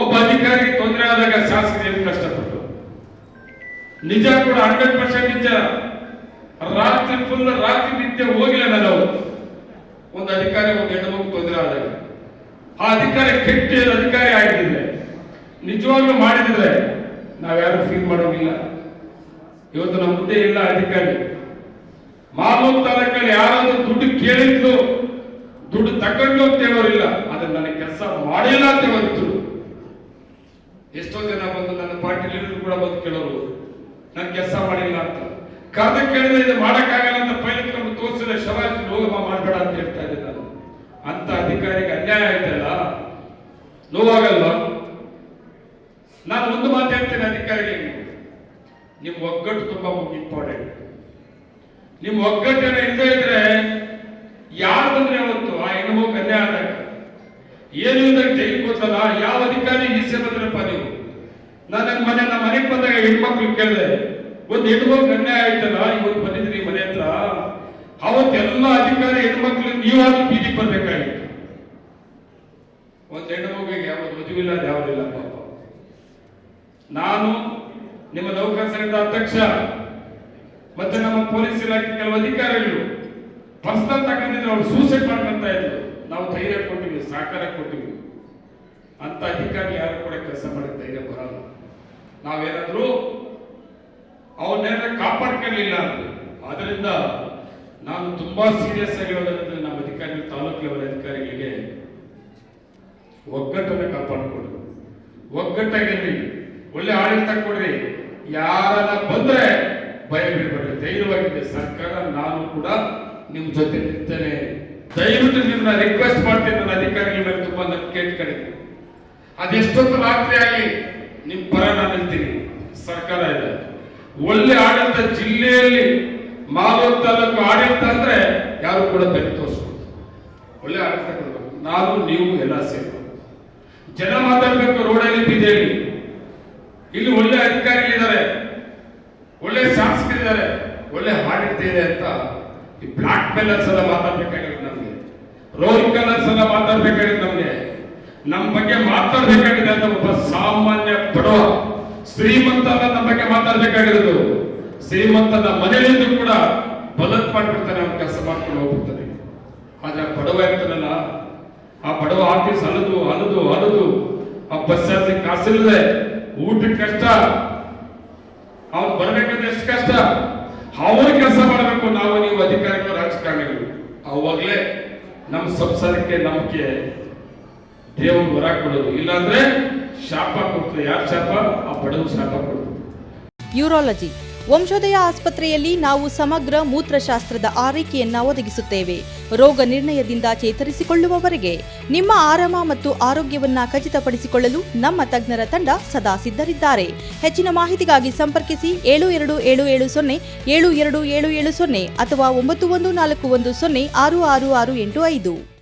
ಒಬ್ಬ ಅಧಿಕಾರಿ ತೊಂದರೆ ಆದಾಗ ಶಾಸಕರು ಕಷ್ಟಪಟ್ಟು? ನಿಜ ಕೂಡ ಹಂಡ್ರೆಡ್ ಪರ್ಸೆಂಟ್ ನಿಜ. ರಾತ್ರಿ ಫುಲ್ ರಾತ್ರಿ ನಿತ್ಯ ಹೋಗಿಲ್ಲ ನಾನು ಒಂದು ಅಧಿಕಾರಿ, ಒಂದು ಹೆಣ್ಣು ತೊಂದರೆ ಆದಾಗ. ಆ ಅಧಿಕಾರಿ ಕೆಟ್ಟ ಅಧಿಕಾರಿ ಆಗಿದ್ರೆ, ನಿಜವಾಗ್ಲೂ ಮಾಡಿದ್ರೆ ನಾವ್ಯಾರು ಫೀಲ್ ಮಾಡೋದಿಲ್ಲ ಇವತ್ತು ನಮ್ಮ ಮುಂದೆ ಇಲ್ಲ ಅಧಿಕಾರಿ. ಮಾಮೂಲು ತಾಲೂಕಲ್ಲಿ ಯಾರಾದ್ರೂ ದುಡ್ಡು ಕೇಳಿದ್ರು, ದುಡ್ಡು ತಗೊಂಡು ಅಂತ ಹೇಳೋರಿಲ್ಲ. ಅದನ್ನ ನನಗೆ ಕೆಲಸ ಮಾಡಿಲ್ಲ ಅಂತ ಹೇಳೋರಿದ್ರು. ಎಷ್ಟೋ ಜನ ಬಂದು ನನ್ನ ಪಾರ್ಟಿ ಲೀಡರ್ ಕೂಡ ಬಂದು ಕೇಳೋರು, ನಾನು ಕೆಲಸ ಮಾಡಿಲ್ಲ ಅಂತ. ಕರೆದ ಕೇಳಿದ್ರೆ ಇದು ಮಾಡಕ್ಕಾಗಲ್ಲ ಅಂತ ಪೈಲಟ್ ನಮ್ಗೆ ತೋರಿಸಿದ್ರೆ ಶವ ಹೋಗಮ್ಮ ಮಾಡಬೇಡ ಅಂತ ಹೇಳ್ತಾ ಇದ್ದೆ ನಾನು. ಅಂತ ಅಧಿಕಾರಿಗೆ ಅನ್ಯಾಯ ಆಯ್ತಲ್ಲ? ನೋವಾಗಲ್ವಾ? ನಾನು ಒಂದು ಮಾತು ಹೇಳ್ತೇನೆ ಅಧಿಕಾರಿಗೆ. ನಿಮ್ಮ ಒಗ್ಗಟ್ಟು ತುಂಬಾ ಇಂಪಾರ್ಟೆಂಟ್. ನಿಮ್ಮ ಒಗ್ಗಟ್ಟನ ಇಲ್ಲದೆ ಇದ್ರೆ ಯಾರು ಬಂದ್ರೆ ಅವತ್ತು ಆ ಹೆಣ್ಣು ಕನ್ಯಾ ಆದಾಗ? ಏನು ಇಲ್ಲದಾಗ ಜೈಲಿಗೆ ಯಾವ ಅಧಿಕಾರಿ? ನೀವು ನಾನು ನನ್ನ ಮನೆ, ನಮ್ಮ ಮನೆಗೆ ಬಂದಾಗ ಹೆಣ್ಮಕ್ಳು ಕೇಳಿದೆ ಒಂದು ಹೆಣ್ಮಗು ಗಂಡ ಆಯ್ತಲ್ಲ, ಇವತ್ತು ಬಂದಿದ್ರಿ ಮನೆ ಹತ್ರ? ಅವತ್ತೆಲ್ಲ ಅಧಿಕಾರಿ ಹೆಣ್ಮಕ್ಳು ನೀವಾಗಿ ಬೀದಿಗೆ ಬರ್ಬೇಕಾಗಿತ್ತು. ಒಂದು ಹೆಣ್ಣು ಮಗುವಿಗೆ ಯಾವ್ದು ಮದುವಿಲ್ಲ ಯಾವುದಿಲ್ಲ ಪಾಪ. ನಾನು ನಿಮ್ಮ ನೌಕರ ಸಂಘದ ಅಧ್ಯಕ್ಷ, ಮತ್ತೆ ನಮ್ಮ ಪೊಲೀಸ್ ಇಲಾಖೆ ಕೆಲವು ಅಧಿಕಾರಿಗಳು, ಪರ್ಸನಲ್ ತಗೊಂಡಿದ್ರೆ ಅವ್ರು ಸೂಸೈಡ್ ಮಾಡ್ಕೊಂತ ಇದ್ರು. ನಾವು ಧೈರ್ಯ ಕೊಟ್ಟಿವಿ, ಸಹಕಾರ ಕೊಟ್ಟಿವಿ. ಅಂತ ಅಧಿಕಾರಿ ಯಾರು ಕೂಡ ಕೆಲಸ ಮಾಡಿ ಧೈರ್ಯ ಬರಲ್ಲ. ನಾವೇನಾದ್ರೂ ಅವನ್ನೆಲ್ಲ ಕಾಪಾಡ್ಕೊಳ್ಳಿಲ್ಲ ಅಂದ್ರೆ ಅದರಿಂದ ನಾನು ತುಂಬಾ ಸೀರಿಯಸ್ ಆಗಿ ನಮ್ಮ ಅಧಿಕಾರಿಗಳು, ತಾಲೂಕು ಲೆವೆಲ್ ಅಧಿಕಾರಿಗಳಿಗೆ ಒಗ್ಗಟ್ಟನ್ನು ಕಾಪಾಡಿಕೊಳ್ಳಿ. ಒಗ್ಗಟ್ಟಾಗಿರ್ರಿ ಒಳ್ಳೆ ಆಡಳಿತ ಕೊಡ್ರಿ. ಯಾರನ್ನ ಬಂದ್ರೆ ಭಯ ಬೀಳ್ಬೇಡ್ರಿ ಧೈರ್ಯವಾಗಿದೆ. ಸರ್ಕಾರ, ನಾನು ಕೂಡ ನಿಮ್ ಜೊತೆ ನಿಂತೇನೆ. ದಯವಿಟ್ಟು ನಿಮ್ಮನ್ನ ರಿಕ್ವೆಸ್ಟ್ ಮಾಡ್ತೀನಿ. ನನ್ನ ಅಧಿಕಾರಿಗಳ ಮೇಲೆ ತುಂಬಾ ನಂಬಿಕೆ ಇಟ್ಕೊಂಡಿದ್ದೀನಿ ಅದೆಷ್ಟೊಂದು ರಾತ್ರಿ ಆಗಲಿ? ನಿಮ್ ಪರ ನಾನು ನಿಲ್ತೀನಿ ಸರ್ಕಾರ ಇದೆ. ಒಳ್ಳೆ ಆಡಳಿತ ಜಿಲ್ಲೆಯಲ್ಲಿ ಮಾಲೂರು ತಾಲೂಕು ಆಡಳಿತ ಅಂದ್ರೆ ಯಾರು ಕೂಡ ಬೆನ್ನು ತೋರಿಸ್ಬೋದು. ಒಳ್ಳೆ ಆಡಳಿತ ಕೊಡ್ಬೇಕು. ನಾನು, ನೀವು ಎಲ್ಲ ಸೇರ್ಬೋದು ಜನ ಮಾತಾಡ್ಬೇಕು ರೋಡಲ್ಲಿ ಬೀದಿಯಲ್ಲಿ ಇಲ್ಲಿ ಒಳ್ಳೆ ಅಧಿಕಾರಿಗಳಿದ್ದಾರೆ. ಒಳ್ಳೆ ಶಾಸಕರಿದ್ದಾರೆ. ಒಳ್ಳೆ ಆಡಳಿತ ಇದೆ ಅಂತ ಈ ಬ್ಲಾಕ್ ಮೇಲರ್ಸ್ ಎಲ್ಲ ಮಾತಾಡ್ಬೇಕಾಗಿರೋದು ನಮ್ಗೆ. ರೋಲ್ ಕಲರ್ಸ್ ಎಲ್ಲ ಮಾತಾಡ್ಬೇಕಾಗಿರೋದು ನಮ್ಗೆ. ನಮ್ಮ ಬಗ್ಗೆ ಮಾತಾಡ್ಬೇಕಾಗಿದೆ ಅಂತ ಒಬ್ಬ ಸಾಮಾನ್ಯ ಶ್ರೀಮಂತ ಅಲ್ಲ ನಮ್ಮ ಬಗ್ಗೆ ಮಾತಾಡಬೇಕಾಗಿರೋದು. ಶ್ರೀಮಂತನ ಮನೆಯಲ್ಲಿಂದ ಕೂಡ ಬಲತ್ ಮಾಡ್ಬಿಡ್ತಾನೆ ಅವ್ನ ಕೆಲಸ ಮಾಡ್ಕೊಂಡು ಹೋಗ್ಬಿಡ್ತಾನೆ. ಆದ್ರೆ ಬಡವ ಇರ್ತಾನಲ್ಲ ಆ ಬಡವ ಆಫೀಸ್ ಅಲದು ಅಲದು ಅಲದು. ಆ ಬಸ್ ಚಾರ್ಜ್ ಕಾಸಿಲ್ಲದೆ ಊಟಕ್ಕೆ ಕಷ್ಟ. ಅವ್ನು ಬರ್ಬೇಕಂದ್ರೆ ಎಷ್ಟು ಕಷ್ಟ? ಅವ್ರ ಕೆಲಸ ಮಾಡಬೇಕು, ನಾವು ನೀವು ಅಧಿಕಾರಿಗಳು, ರಾಜಕಾರಣಿಗಳು. ಅವಾಗಲೇ ನಮ್ಮ ಸಂಸಾರಕ್ಕೆ ನಂಬಿಕೆ. ದೇವರು ವರ ಕೊಡೋದು. ಇಲ್ಲಾಂದ್ರೆ ಶಾಪ ಕೊಡ್ತಾರೆ. ಯಾರು ಶಾಪ? ಆ ಬಡವರು ಶಾಪ ಕೊಡೋದು ಯೂರಾಲಜಿ. ವಂಶೋದಯ ಆಸ್ಪತ್ರೆಯಲ್ಲಿ ನಾವು ಸಮಗ್ರ ಮೂತ್ರಶಾಸ್ತ್ರದ ಆರೈಕೆಯನ್ನ ಒದಗಿಸುತ್ತೇವೆ. ರೋಗ ನಿರ್ಣಯದಿಂದ ಚೇತರಿಸಿಕೊಳ್ಳುವವರೆಗೆ ನಿಮ್ಮ ಆರಾಮ ಮತ್ತು ಆರೋಗ್ಯವನ್ನ ಖಚಿತಪಡಿಸಿಕೊಳ್ಳಲು ನಮ್ಮ ತಜ್ಞರ ತಂಡ ಸದಾ ಸಿದ್ಧರಿದ್ದಾರೆ. ಹೆಚ್ಚಿನ ಮಾಹಿತಿಗಾಗಿ ಸಂಪರ್ಕಿಸಿ ಏಳು ಎರಡು ಏಳು ಏಳು ಸೊನ್ನೆ, ಏಳು ಎರಡು ಏಳು ಏಳು ಸೊನ್ನೆ ಅಥವಾ ಒಂಬತ್ತು ಒಂದು ನಾಲ್ಕು ಒಂದು ಸೊನ್ನೆ ಆರು ಆರು ಆರು ಎಂಟು ಐದು.